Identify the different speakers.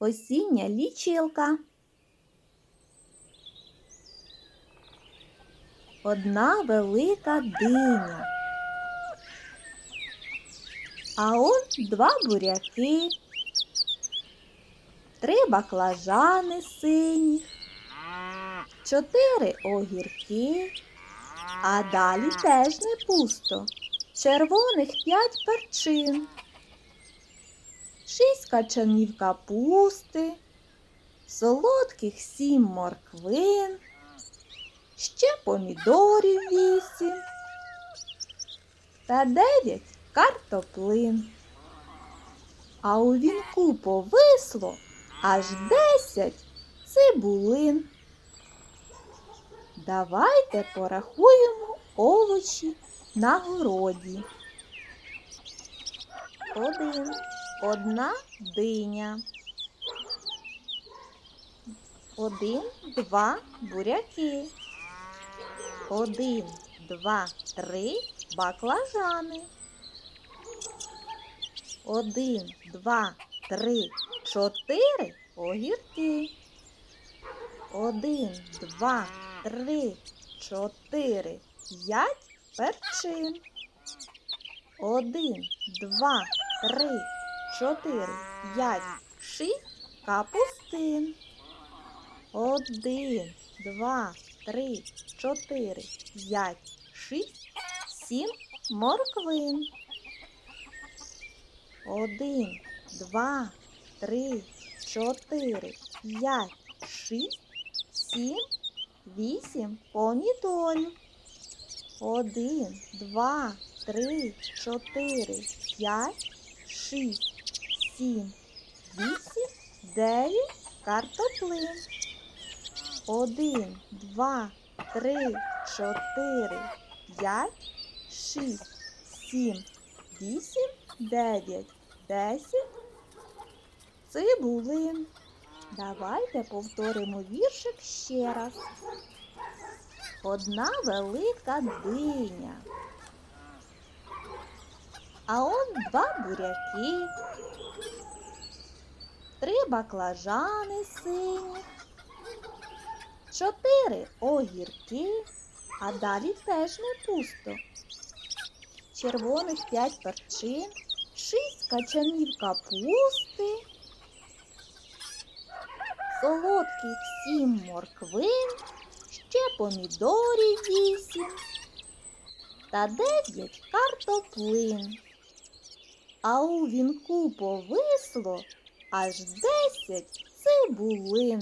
Speaker 1: осіння лічилка. Одна велика диня. А он два буряки, три баклажани сині, чотири огірки, а далі теж не пусто. Червоних п'ять перчин, шість качанів капусти, солодких сім морквин, ще помідорів вісім та дев'ять картоплин. А у вінку повисло аж десять цибулин. Давайте порахуємо овочі на городі. Один. Одна диня. Один, два буряки. Один, два, три баклажани. Один, два, три, чотири огірки. Один, два, три, чотири, п'ять перчин. Один, два, три, чотири, п'ять, шість капустин. Один, два, три, чотири, п'ять, шість, сім морквин. Один, два, три, чотири, п'ять, шість, сім, вісім помідорів. Один, два, три, чотири, п'ять, шість, сім, вісім, дев'ять картоплин. Один, два, три, чотири, п'ять, шість, сім, вісім, дев'ять, десять. Цибулин. Давайте повторимо віршик ще раз. Одна велика диня. А он два буряки, три баклажани сині, чотири огірки, а далі теж не пусто. Червоних п'ять перчин, шість качанів капусти, солодких сім морквин, ще помідорів вісім та дев'ять картоплин. А у вінку повисло аж десять цибулин.